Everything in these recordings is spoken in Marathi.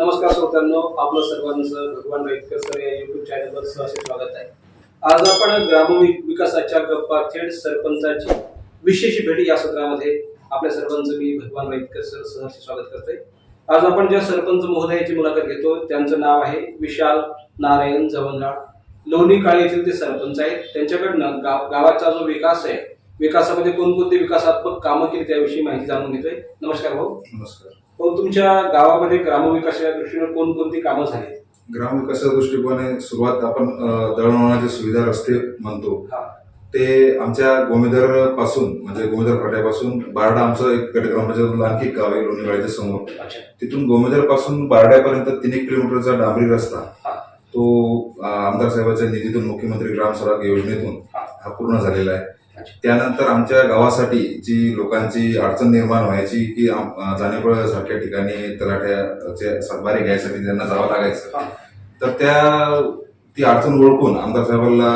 नमस्कार श्रोत्यांनो आपलं सर्वांचं भगवान राईतकर सर या युट्यूब चॅनलवर सहर्ष स्वागत आहे. आज आपण ग्रामविक विकासाच्या गप्पा थेट सरपंचाची विशेष भेट या सत्रामध्ये आपल्या सर्वांचं मी भगवान राईतकर सर सहर्ष स्वागत करतोय. आज आपण ज्या सरपंच महोदयाची मुलाखत घेतो त्यांचं नाव आहे विशाल नारायण जवनराळ लोणी काळे येथील ते सरपंच आहेत. त्यांच्याकडनं गाव गावाचा जो विकास आहे विकासामध्ये कोणकोणते विकासात्मक कामं केली त्याविषयी माहिती जाणून घेतोय. नमस्कार भाऊ. नमस्कार. पण तुमच्या गावामध्ये ग्रामविकासाच्या दृष्टीने कोणकोणती कामं झाली ग्रामविकासाच्या दृष्टिकोनाने सुरुवात आपण दळणवळणाचे सुविधा रस्ते म्हणतो हा. ते आमच्या गोमेदरपासून म्हणजे गोमेदर फाट्यापासून बारडा आमचं एक गट ग्रामपंचायत आणखी एक गाव आहे लोणीवाडीच्या समोर अच्छा तिथून गोमेदरपासून बारड्यापर्यंत तीन एक किलोमीटरचा डांबरी रस्ता हा. तो अ, आमदार साहेबांच्या निधीतून मुख्यमंत्री ग्राम स्वराज योजनेतून हा. हा पूर्ण झालेला आहे. त्यानंतर आमच्या गावासाठी जी लोकांची अडचण निर्माण व्हायची की जानेपळ सारख्या ठिकाणी तलाठ्याचे सातबारे घ्यायसाठी त्यांना जावं लागायचं. तर त्या ती अडचण ओळखून आमदार साहेबांना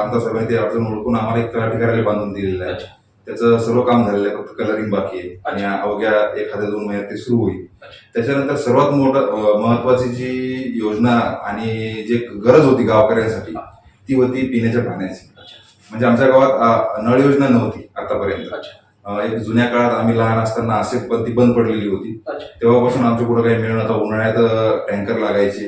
आमदार साहेबांनी ती अडचण ओळखून आम्हाला एक तलाठी कार्यालय बांधून दिलेलं आहे. त्याचं सर्व काम झालेलं आहे फक्त कलरिंग बाकी आहे आणि. अवघ्या एखाद्या दोन महिन्यात ते सुरू होईल. त्याच्यानंतर सर्वात मोठं महत्वाची जी योजना आणि जे गरज होती गावकऱ्यांसाठी. ती होती पिण्याच्या पाण्याची म्हणजे आमच्या गावात नळ योजना नव्हती आतापर्यंत. अच्छा. एक जुन्या काळात आम्ही लहान असताना असेल पण ती बंद पडलेली होती. तेव्हापासून आमच्या पुढे काही मिळून आता उन्हाळ्यात टँकर लागायचे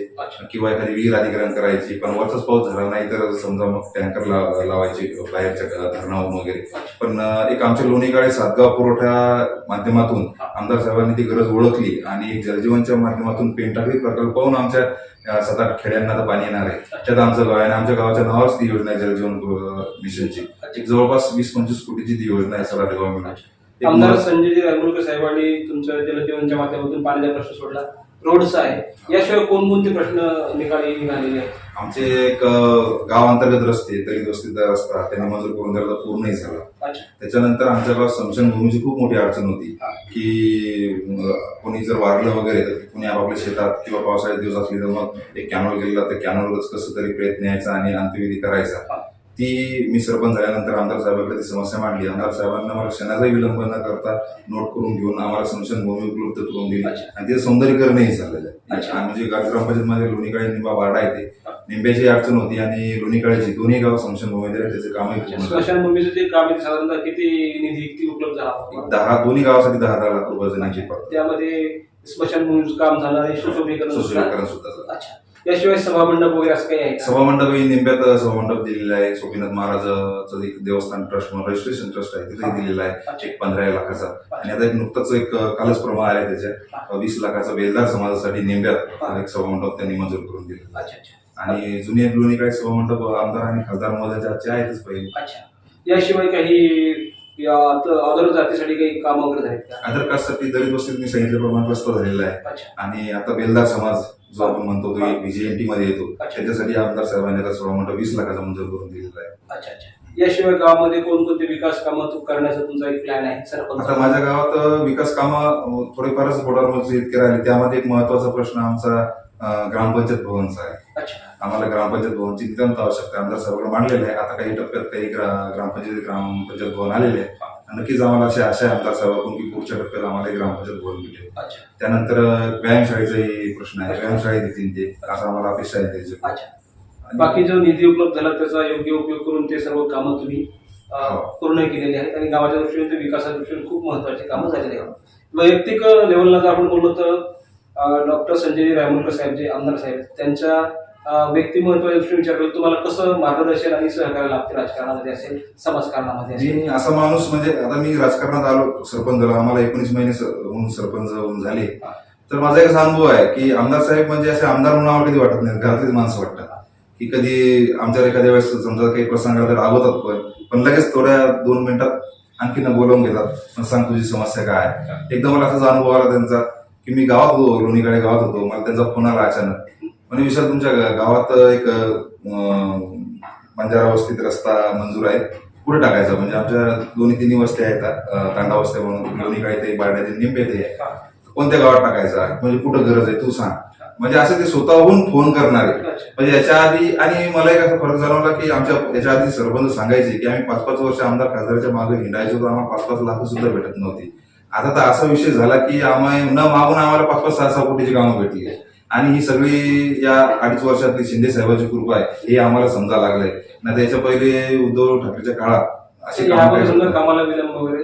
किंवा एखादी विहीर अधिग्रहण करायची. पण वरचाच पाऊस झाला नाही तर समजा मग टँकर लावायचे बाहेरच्या धरणावरून वगैरे. पण एक आमच्या लोणीकाळे सातगाव पुरवठा माध्यमातून आमदार साहेबांनी ती गरज ओळखली आणि एक जलजीवनच्या माध्यमातून पेंटाकळी प्रकल्प पाहून आमच्या सात आठ खेड्यांना आता पाणी येणार आहे. त्यात आमचं गाव आहे आणि आमच्या गावाच्या नावावरच ती योजना जलजीवन मिशनची. एक जवळपास वीस पंचवीस कोटीची ती योजना आहे सगळ्या गाव मिळून एक आमदार संजयजी रायमुलकर साहेबांनी तुमच्या जलजीवनच्या माध्यमातून पाण्याचा प्रश्न सोडला. रोडचा आहे. याशिवाय कोणकोणते प्रश्न निकाली निघालेले आहेत? आमचे एक गाव अंतर्गत रस्ते दलित वस्तीचा रस्ता त्यांनी मंजूर करून तर पूर्णही झाला. त्याच्यानंतर आमच्या गावात स्मशानभूमीची खूप मोठी अडचण होती. की कोणी जर वारलं वगैरे तर कोणी आपापल्या शेतात किंवा पावसाळ्यात दिवस असले तर मग एक कॅनॉल गेलेला तर कॅनॉलवरच कसं तरी प्रयत्न यायचा आणि अंत्यविधी करायचा. ती मी सरपंच झाल्यानंतर आमदार साहेबांकडे ती समस्या मांडली आमदार साहेबांना मला क्षणाचाही विलंब न करता नोट करून घेऊन आम्हाला स्मशानभूमी उपलब्ध करून दिली. आणि तिचं सौंदर्यीकरणही झालेलं आहे. आणि म्हणजे ग्रामपंचायतमध्ये लोणीकाळे निंबा बारडा येते निंब्याची अडचण होती आणि लोणीकाळ्याची दोन्ही गाव स्मशानभूमी दिले त्याचे कामही. स्मशानभूमीचं जे काम ते साधारणतः किती निधी किती उपलब्ध झाला? दहा दोन्ही गावासाठी दहा दहा लाख रुपये निधी पडतात त्यामध्ये स्मशानभूमीचं काम झालं सुशोभीकरण सुद्धा. सुशोभीकरण सुद्धा झालं. अच्छा याशिवाय सभामंडप वगैरे असं काही आहे का? सभामंडप ही निंब्यात सभामंडप दिलेला आहे. सोपीनाथ महाराजाचं एक देवस्थान ट्रस्ट म्हणून रजिस्ट्रेशन ट्रस्ट आहे तिथे दिलेला आहे. अच्छा. एक पंधरा लाखाचा. आणि आता एक नुकताच एक कालच प्रमाण आलाय त्याच्या. वीस लाखाचा बेलदार समाजासाठी निंब्यात एक सभामंडप त्यांनी मंजूर करून दिला अच्छा अच्छा. आणि जुने लोणीकडे सभामंडप आमदार आणि खासदार महोदयाच्या आहेतच पहिले. अच्छा. याशिवाय काही या अदर जातीसाठी काही काम वगैरे झालेत का? आधार कार्डसाठी दलित वस्तीत मी सांगितल्याप्रमाणे प्रस्ताव झालेला आहे. आणि आता बेलदार समाज जो आपण म्हणतो तो बीजेएनटी मध्ये येतो. त्याच्यासाठी आमदार साहेबांनी आता सभामंडप वीस लाखाचा मंजूर करून दिलेला आहे. अच्छा अच्छा. याशिवाय गावामध्ये कोणकोणते विकास कामं तू करण्याचा तुमचा एक प्लॅन आहे सरपंच? आता माझ्या गावात विकास कामं थोडेफारच बोटावर इतके राहिले. त्यामध्ये एक महत्त्वाचा प्रश्न आमचा ग्रामपंचायत भवनचा आहे. अच्छा. आम्हाला ग्रामपंचायत भवनची नितांत आवश्यकता आहे. आमदार साहेबांना मांडलेलं आहे. आता काही टप्प्यात काही ग्रा- ग्रामपंचायत ग्रामपंचायत भवन आलेले आहे नक्कीच आम्हाला अशी आशा आहे आमदार साहेबांकडून की पुढच्या टप्प्यात आम्हाला ग्रामपंचायत भवन भेटेल. अच्छा. त्यानंतर व्यायामशाळेचाही प्रश्न आहे. व्यायामशाळेत देतील ते असं आम्हाला अपेक्षा आहे त्याची. अच्छा. बाकी जो निधी उपलब्ध झाला त्याचा योग्य उपयोग करून ते सर्व कामं तुम्ही हो. पूर्ण केलेली आहेत. आणि गावाच्या दृष्टीने ते विकासाच्या दृष्टीने खूप महत्वाची कामं झालेली आहेत. वैयक्तिक लेवलला जर आपण बोललो तर डॉक्टर संजय रायमुलकर साहेब जे आमदार साहेब त्यांच्या दृष्टीने विचार केला तुम्हाला कसं मार्गदर्शन आणि सहकार्य लागते राजकारणामध्ये असेल समाजकारणामध्ये असेल? असा माणूस म्हणजे आता मी राजकारणात आलो सरपंच झालो आम्हाला एकोणीस महिने सरपंच होऊन झाले. तर माझा एक अनुभव आहे की आमदार साहेब म्हणजे असे आमदार म्हणून आम्हाला कधी वाटत नाही घरातलीच माणसं वाटतात. की कधी आमच्या एखाद्या वेळेस समजा काही प्रसंग आला तर रागवतात पण पण लगेच थोड्या दोन मिनिटात आणखी बोलावून घेतात. पण सांग तुझी समस्या काय आहे? एकदम मला असाच अनुभव आला त्यांचा की मी गावात होतो लोणीकडे गावात होतो. मला त्यांचा फोन आला अचानक. म्हणजे विशाल तुमच्या गावात एक बंजारा वस्तीत रस्ता मंजूर आहे. पुढे टाकायचा? म्हणजे आमच्या दोन्ही तिन्ही वस्त्या आहेत तांडा वस्त्या म्हणून. लोणीकडे ते बारड्याचे निंबे ते कोणत्या गावात टाकायचा? म्हणजे कुठं गरज आहे? तू सांग. म्हणजे असं ते स्वतःहून फोन करणारे. म्हणजे याच्या आधी आणि मला एक असा फरक जाणवला की आमच्या याच्या आधी सरपंच सांगायचे की आम्ही पाच पाच वर्ष आमदार खासदारच्या मागे हिंडायचो तर आम्हाला पाच पाच लाख सुद्धा भेटत नव्हती. आता तर असा विषय झाला की आम्हाला न मागून आम्हाला पाच पाच सहा सहा कोटीची कामं भेटली आणि ही सगळी या अडीच वर्षातली शिंदे साहेबांची कृपा आहे हे आम्हाला समजा लागलंय. नाही त्याच्या पहिले उद्धव ठाकरेच्या काळात असे कामाला विलंब वगैरे.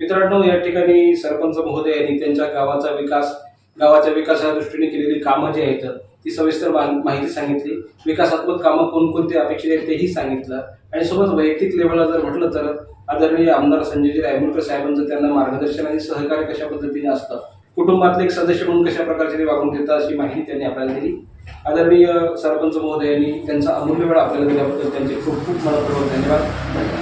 मित्रांनो या ठिकाणी सरपंच महोदयांनी त्यांच्या गावाचा विकास गावाच्या विकासाच्या दृष्टीने केलेली कामं जी आहेत ती सविस्तर माहिती सांगितली. विकासात्मक कामं कोणकोणती अपेक्षित आहेत तेही सांगितलं. आणि सोबत वैयक्तिक लेवलला जर म्हटलं तर आदरणीय आमदार संजयजी रायमुलकर साहेबांचं त्यांना मार्गदर्शन आणि सहकार्य कशा पद्धतीने असतं कुटुंबातले एक सदस्य म्हणून कशा प्रकारचे ते वागणूक देतात अशी माहिती त्यांनी आपल्याला दिली. आदरणीय सरपंच महोदयांनी त्यांचा अमूल्य वेळ आपल्याला दिल्याबद्दल त्यांचे खूप खूप मनपूर्वक धन्यवाद.